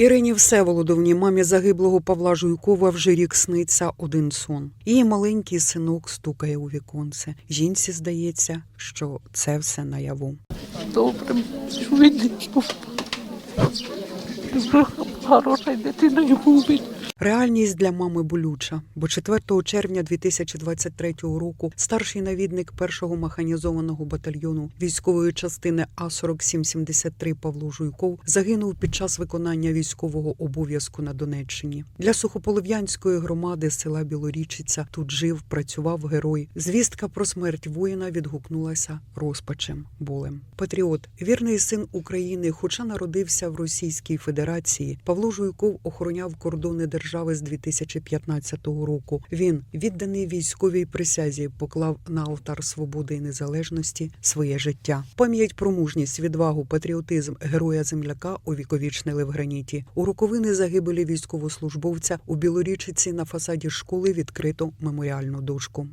Ірині Всеволодовні, мамі загиблого Павла Жуйкова, вже рік сниться один сон. Її маленький синок стукає у віконце. Жінці здається, що це все наяву. добрим, був. Хорошою дитиною він. Реальність для мами болюча, бо 4 червня 2023 року старший навідник першого механізованого батальйону військової частини А 4773 Павло Жуйков загинув під час виконання військового обов'язку на Донеччині. Для сухополов'янської громади села Білорічиця тут жив, працював герой. Звістка про смерть воїна відгукнулася розпачем, болем. Патріот, вірний син України, хоча народився в Російській Федерації, Павло Жуйков охороняв кордони держави з 2015 року. Він, відданий військовій присязі, поклав на алтар свободи і незалежності своє життя. Пам'ять про мужність, відвагу, патріотизм героя земляка увіковічнили в граніті. У роковини загибелі військовослужбовця у Білорічиці на фасаді школи відкрито меморіальну дошку.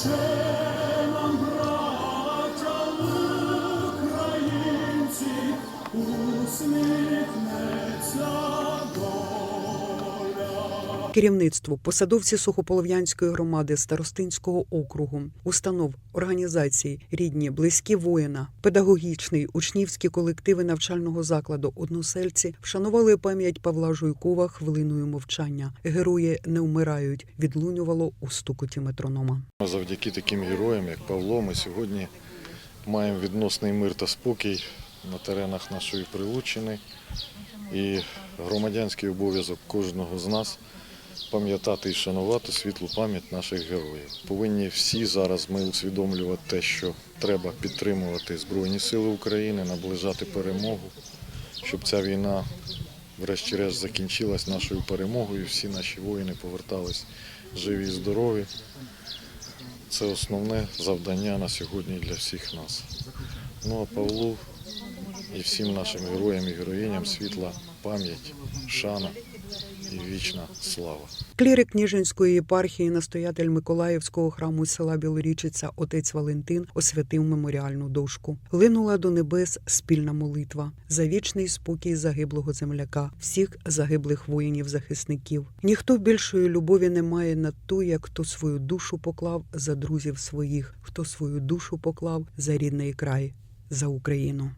是 Керівництво, посадовці Сухополов'янської громади Старостинського округу, установ, організацій, рідні, близькі воїна, педагогічний, учнівські колективи навчального закладу односельці вшанували пам'ять Павла Жуйкова хвилиною мовчання. Герої не вмирають. Відлунювало у стукоті метронома. Завдяки таким героям, як Павло, ми сьогодні маємо відносний мир та спокій на теренах нашої Прилуччини. І громадянський обов'язок кожного з нас пам'ятати і шанувати світлу пам'ять наших героїв. Повинні всі зараз ми усвідомлювати те, що треба підтримувати Збройні Сили України, наближати перемогу, щоб ця війна врешті-решт закінчилась нашою перемогою. Всі наші воїни повертались живі і здорові. Це основне завдання на сьогодні для всіх нас. Ну а Павлу і всім нашим героям і героїням світла пам'ять, шана і вічна слава. Клірик Ніжинської єпархії, настоятель Миколаївського храму села Білорічиця, отець Валентин освятив меморіальну дошку. Линула до небес спільна молитва за вічний спокій загиблого земляка, всіх загиблих воїнів-захисників. Ніхто більшої любові не має над ту, як хто свою душу поклав за друзів своїх, хто свою душу поклав за рідний край, за Україну.